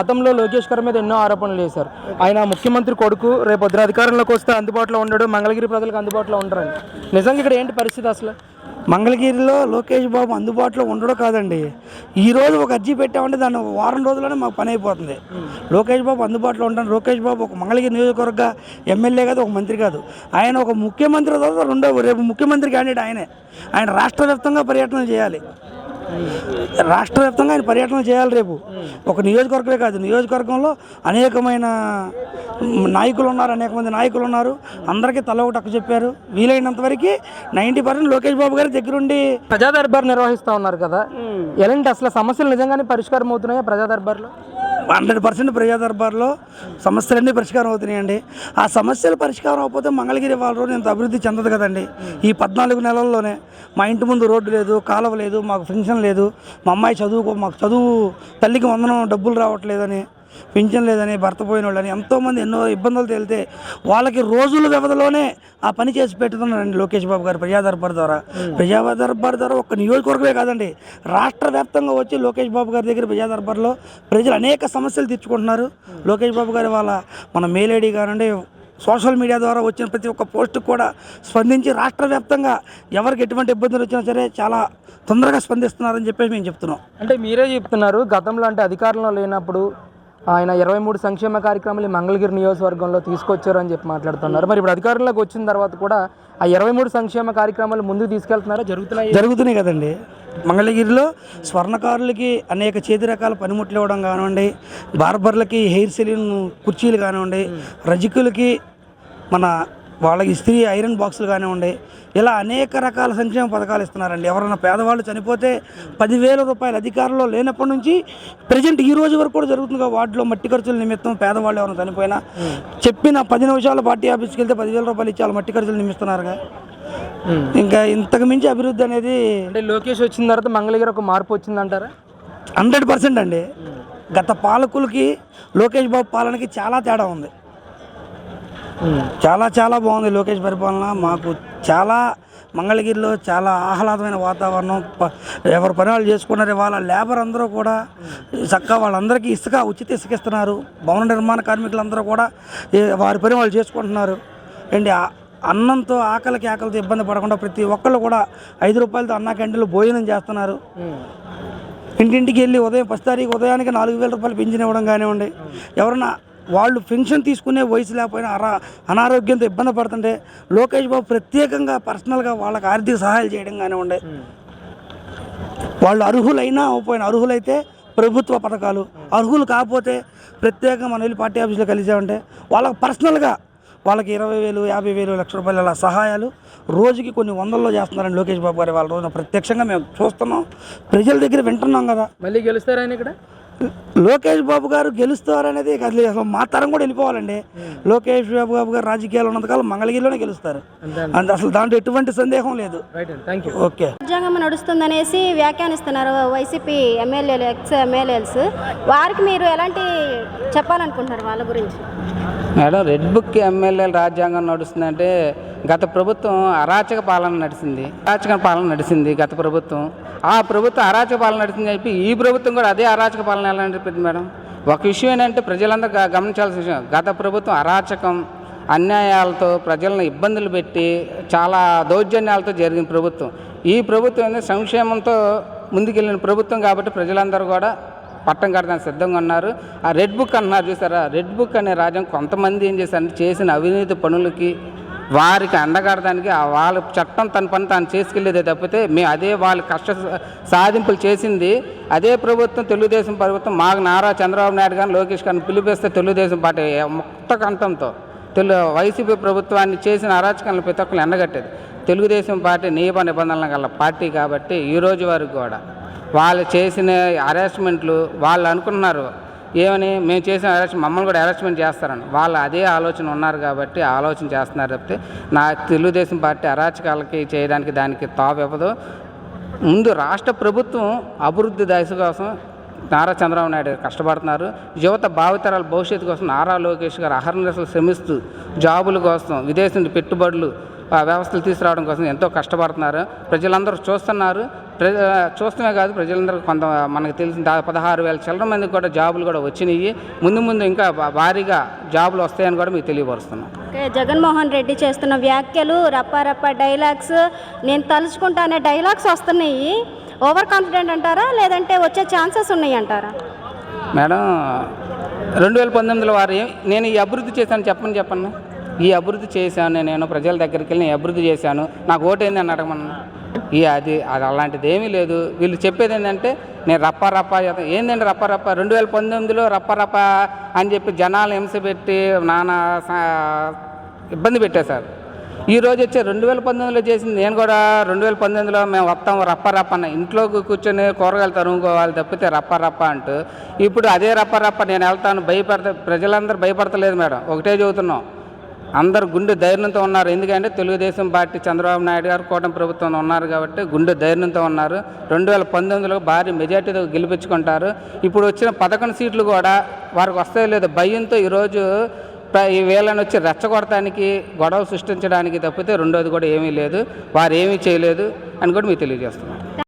గతంలో లోకేష్ గారి మీద ఎన్నో ఆరోపణలు చేశారు. ఆయన ముఖ్యమంత్రి కొడుకు రేపు పొద్దున అధికారంలోకి వస్తే అందుబాటులో ఉండడు మంగళగిరి ప్రజలకు అందుబాటులో ఉండరని. నిజంగా ఇక్కడ ఏంటి పరిస్థితి అసలు? మంగళగిరిలో లోకేష్ బాబు అందుబాటులో ఉండడం కాదండి. ఈ రోజు ఒక అర్జీ పెట్టామంటే దాన్ని వారం రోజుల్లోనే మాకు పని అయిపోతుంది. లోకేష్ బాబు అందుబాటులో ఉంటాను లోకేష్ బాబు ఒక మంగళగిరి నియోజకవర్గ ఎమ్మెల్యే కాదు ఒక మంత్రి కాదు. ఆయన ఒక ముఖ్యమంత్రి తర్వాత రెండో రేపు ముఖ్యమంత్రి క్యాండిడేట్ ఆయనే. ఆయన రాష్ట్రవ్యాప్తంగా పర్యటన చేయాలి. రాష్ట్ర వ్యాప్తంగా ఆయన పర్యటన చేయాలి రేపు. ఒక నియోజకవర్గమే కాదు నియోజకవర్గంలో అనేకమైన నాయకులు ఉన్నారు అనేక మంది నాయకులు ఉన్నారు. అందరికీ తల ఒకటి అక్క చెప్పారు. వీలైనంత వరకు నైంటీ పర్సెంట్ లోకేష్ బాబు గారి దగ్గరుండి ప్రజా దర్బార్ నిర్వహిస్తూ ఉన్నారు కదా. ఎలాంటి అసలు సమస్యలు నిజంగానే పరిష్కారం అవుతున్నాయా ప్రజా దర్బార్లో హండ్రెడ్ పర్సెంట్ ప్రజాదర్బార్లో సమస్యలన్నీ పరిష్కారం అవుతున్నాయండి. ఆ సమస్యలు పరిష్కారం అవ్వకపోతే మంగళగిరి వాళ్ళ రోజు ఇంత అభివృద్ధి చెందదు కదండి. ఈ పద్నాలుగు నెలల్లోనే మా ఇంటి ముందు రోడ్డు లేదు కాలువ లేదు మాకు పెన్షన్ లేదు మా అమ్మాయి చదువుకో మాకు చదువు తల్లికి వందనం డబ్బులు రావట్లేదని పింఛన్ లేదని భర్త పోయిన వాళ్ళని ఎంతోమంది ఎన్నో ఇబ్బందులు తేలితే వాళ్ళకి రోజుల వ్యవధిలోనే ఆ పని చేసి పెట్టుతున్నారండి లోకేష్ బాబు గారు ప్రజా దర్బార్ ద్వారా. ప్రజా దర్బార్ ద్వారా ఒక్క నియోజకవర్గమే కాదండి రాష్ట్ర వ్యాప్తంగా వచ్చి లోకేష్ బాబు గారి దగ్గర ప్రజా దర్బార్లో ప్రజలు అనేక సమస్యలు తీర్చుకుంటున్నారు. లోకేష్ బాబు గారి వాళ్ళ మన మెయిల్ ఐడి కానివ్వండి సోషల్ మీడియా ద్వారా వచ్చిన ప్రతి ఒక్క పోస్ట్ కూడా స్పందించి రాష్ట్ర వ్యాప్తంగా ఎవరికి ఎటువంటి ఇబ్బందులు వచ్చినా సరే చాలా తొందరగా స్పందిస్తున్నారని చెప్పేసి మేము చెప్తున్నాం. అంటే మీరే చెప్తున్నారు గతంలో అంటే అధికారంలో లేనప్పుడు ఆయన ఇరవై మూడు సంక్షేమ కార్యక్రమాలు మంగళగిరి నియోజకవర్గంలో తీసుకొచ్చారు అని చెప్పి మాట్లాడుతున్నారు. మరి ఇప్పుడు అధికారంలోకి వచ్చిన తర్వాత కూడా ఆ ఇరవై మూడు సంక్షేమ కార్యక్రమాలు ముందుకు తీసుకెళ్తున్నారా? జరుగుతున్నాయి? జరుగుతున్నాయి కదండి. మంగళగిరిలో స్వర్ణకారులకి అనేక చేతి రకాల పనిముట్లు ఇవ్వడం కానివ్వండి బార్బర్లకి హెయిర్ సెలూన్ కుర్చీలు కానివ్వండి రజకులకి మన వాళ్ళకి ఇస్త్రీ ఐరన్ బాక్సులు కానివ్వండి ఇలా అనేక రకాల సంక్షేమ పథకాలు ఇస్తున్నారండి. ఎవరైనా పేదవాళ్ళు చనిపోతే పదివేల రూపాయలు అధికారంలో లేనప్పటి నుంచి ప్రజెంట్ ఈ రోజు వరకు కూడా జరుగుతుంది వార్డులో మట్టి ఖర్చుల నిమిత్తం పేదవాళ్ళు ఎవరైనా చనిపోయినా. చెప్పిన పది నిమిషాలు పార్టీ ఆఫీస్కి వెళ్తే పదివేల రూపాయలు ఇచ్చి వాళ్ళు మట్టి ఖర్చులు నిమిస్తున్నారుగా ఇంకా ఇంతకు మించి అభివృద్ధి అనేది అంటే లోకేష్ వచ్చిన తర్వాత మంగళగిరి ఒక మార్పు వచ్చిందంటారా హండ్రెడ్ పర్సెంట్ అండి. గత పాలకులకి లోకేష్ బాబు పాలనకి చాలా తేడా ఉంది. చాలా చాలా బాగుంది లోకేష్ పరిపాలన. మాకు చాలా మంగళగిరిలో చాలా ఆహ్లాదమైన వాతావరణం. ఎవరు పని వాళ్ళు చేసుకున్నారు వాళ్ళ లేబర్ అందరూ కూడా చక్కగా వాళ్ళందరికీ ఇసుక ఉచిత ఇసుక ఇస్తున్నారు. భవన నిర్మాణ కార్మికులందరూ కూడా వారి పని వాళ్ళు చేసుకుంటున్నారు. అండి అన్నంతో ఆకలికి ఆకలితో ఇబ్బంది పడకుండా ప్రతి ఒక్కళ్ళు కూడా ఐదు రూపాయలతో అన్నా క్యాంటీన్లో భోజనం చేస్తున్నారు. ఇంటింటికి వెళ్ళి ఉదయం ఫస్ట్ తారీఖు ఉదయానికి నాలుగు వేల రూపాయలు పెన్షన్ ఇవ్వడం కానివ్వండి. ఎవరన్నా వాళ్ళు పెన్షన్ తీసుకునే వయసు లేకపోయినా అరా అనారోగ్యంతో ఇబ్బంది పడుతుంటే లోకేష్ బాబు ప్రత్యేకంగా పర్సనల్గా వాళ్ళకి ఆర్థిక సహాయాలు చేయడం కానివ్వండి. వాళ్ళు అర్హులైనా పోయిన అర్హులైతే ప్రభుత్వ పథకాలు అర్హులు కాకపోతే ప్రత్యేకంగా మనం వెళ్ళి పార్టీ ఆఫీసులో కలిసామంటే వాళ్ళకి పర్సనల్గా వాళ్ళకి ఇరవై వేలు యాభై వేలు లక్ష రూపాయల అలా సహాయాలు రోజుకి కొన్ని వందల్లో చేస్తున్నారని లోకేష్ బాబు గారి వాళ్ళ రోజున ప్రత్యక్షంగా మేము చూస్తున్నాం. ప్రజల దగ్గర వింటున్నాం కదా. మళ్ళీ గెలుస్తారా ఇక్కడ? లోకేష్ బాబు గారు గెలుస్తారనేది అసలు అసలు మా తరం కూడా వెళ్ళిపోవాలండి. లోకేష్ బాబు బాబు గారు రాజకీయాలు ఉన్నంతకాలం మంగళగిరిలోనే గెలుస్తారు. అంతే అసలు దాంట్లో ఎటువంటి సందేహం లేదు. ఓకే. రాజ్యాంగం నడుస్తుందనేసి వ్యాఖ్యానిస్తున్నారు వైసీపీ ఎమ్మెల్యేలు ఎక్స్ ఎమ్మెల్యేస్ వారికి మీరు ఎలాంటి చెప్పాలనుకుంటున్నారు వాళ్ళ గురించి? మేడం రెడ్ బుక్ ఎమ్మెల్యేల రాజ్యాంగం నడుస్తుందంటే గత ప్రభుత్వం అరాచక పాలన నడిచింది. అరాచక పాలన నడిచింది గత ప్రభుత్వం. ఆ ప్రభుత్వం అరాచక పాలన నడిచింది చెప్పి ఈ ప్రభుత్వం కూడా అదే అరాచక పాలన ఎలా నడిపింది మేడం? ఒక విషయం ఏంటంటే ప్రజలందరూ గమనించాల్సిన విషయం. గత ప్రభుత్వం అరాచకం అన్యాయాలతో ప్రజలను ఇబ్బందులు పెట్టి చాలా దౌర్జన్యాలతో జరిగిన ప్రభుత్వం. ఈ ప్రభుత్వం సంక్షేమంతో ముందుకెళ్ళిన ప్రభుత్వం కాబట్టి ప్రజలందరూ కూడా పట్టం కట్టడానికి సిద్ధంగా ఉన్నారు. ఆ రెడ్ బుక్ అన్నారు చూసారా? రెడ్ బుక్ అనే రాజ్యం కొంతమంది ఏం చేశారంటే చేసిన అవినీతి పనులకి వారికి అండగడడానికి వాళ్ళ చట్టం తన పని తాను చేసుకెళ్ళేదే తప్పితే మేము అదే వాళ్ళ కష్ట సాధింపులు చేసింది. అదే ప్రభుత్వం తెలుగుదేశం ప్రభుత్వం మాకు నారా చంద్రబాబు నాయుడు గారిని లోకేష్ గారిని పిలిపిస్తే తెలుగుదేశం పార్టీ ముక్త కంఠంతో తెలు వైసీపీ ప్రభుత్వాన్ని చేసిన అరాచకాలను ప్రతి ఒక్కరు ఎండగట్టేది. తెలుగుదేశం పార్టీ నియమ నిబంధనల గల పార్టీ కాబట్టి ఈ రోజు వరకు కూడా వాళ్ళు చేసిన అరెస్ట్మెంట్లు వాళ్ళు అనుకున్నారు. ఏమని మేము చేసిన అరెస్ట్ మమ్మల్ని కూడా అరెస్ట్మెంట్ చేస్తారని. వాళ్ళు అదే ఆలోచన ఉన్నారు కాబట్టి ఆలోచన చేస్తున్నారు తప్పితే నా తెలుగుదేశం పార్టీ అరాచకాలకి చేయడానికి దానికి తావివ్వదు ముందు రాష్ట్ర ప్రభుత్వం అభివృద్ధి దశ కోసం నారా చంద్రబాబు నాయుడు గారు కష్టపడుతున్నారు. యువత భావితరాల భవిష్యత్తు కోసం నారా లోకేష్ గారు అహర్నిశలు శ్రమిస్తూ జాబుల కోసం విదేశీ పెట్టుబడులు వ్యవస్థలు తీసుకురావడం కోసం ఎంతో కష్టపడుతున్నారు. ప్రజలందరూ చూస్తున్నారు. చూస్తమే కాదు ప్రజలందరూ కొంత మనకు తెలిసిన దా పదహారు వేల చిల్లర మందికి కూడా జాబులు కూడా వచ్చినాయి. ముందు ముందు ఇంకా భారీగా జాబులు వస్తాయని కూడా మీకు తెలియపరుస్తున్నాం. ఓకే జగన్మోహన్ రెడ్డి చేస్తున్న వ్యాఖ్యలు రప్ప రప్ప డైలాగ్స్ నేను తలుచుకుంటానే డైలాగ్స్ వస్తున్నాయి. ఓవర్ కాన్ఫిడెంట్ అంటారా లేదంటే వచ్చే ఛాన్సెస్ ఉన్నాయి అంటారా? మేడం రెండు వేల పంతొమ్మిదిలో వారు నేను ఈ అభివృద్ధి చేశాను చెప్పండి చెప్పండి. ఈ అభివృద్ధి చేశాను నేను ప్రజల దగ్గరికి వెళ్ళి నేను అభివృద్ధి చేశాను. నాకు ఓటు ఏంది అని అడగమన్నా. ఈ అది అది అలాంటిది ఏమీ లేదు. వీళ్ళు చెప్పేది ఏంటంటే నేను రప్ప రప్ప చేస్తా- ఏందండి రప్ప రప్ప? రెండు వేల పంతొమ్మిదిలో రప్ప రప్ప అని చెప్పి జనాలు హింస పెట్టి నానా ఇబ్బంది పెట్టేశారు ఈరోజు రోజు వచ్చే రెండు వేల పంతొమ్మిదిలో చేసింది నేను కూడా రెండు వేల పంతొమ్మిదిలో మేము వస్తాం రప్ప రప్ప అన్న. ఇంట్లో కూర్చొని కూరగాయలు తరుముకోవాలి తప్పితే రప్ప రప్ప అంటూ. ఇప్పుడు అదే రప్ప రప్ప నేను వెళ్తాను భయపడతా ప్రజలందరూ భయపడతలేదు మేడం. ఒకటే చదువుతున్నాం అందరు గుండె ధైర్యంతో ఉన్నారు. ఎందుకంటే తెలుగుదేశం పార్టీ చంద్రబాబు నాయుడు గారు కూటమి ప్రభుత్వం ఉన్నారు కాబట్టి గుండె ధైర్యంతో ఉన్నారు. రెండు వేల పంతొమ్మిదిలో భారీ మెజార్టీతో గెలిపించుకుంటారు. ఇప్పుడు వచ్చిన పదకొండు సీట్లు కూడా వారికి వస్తాయో లేదో భయంతో ఈరోజు ఈ వేళను వచ్చి రెచ్చగొడటానికి గొడవ సృష్టించడానికి తప్పితే రెండోది కూడా ఏమీ లేదు. వారు ఏమీ చేయలేదు అని కూడా మీకు తెలియజేస్తున్నాం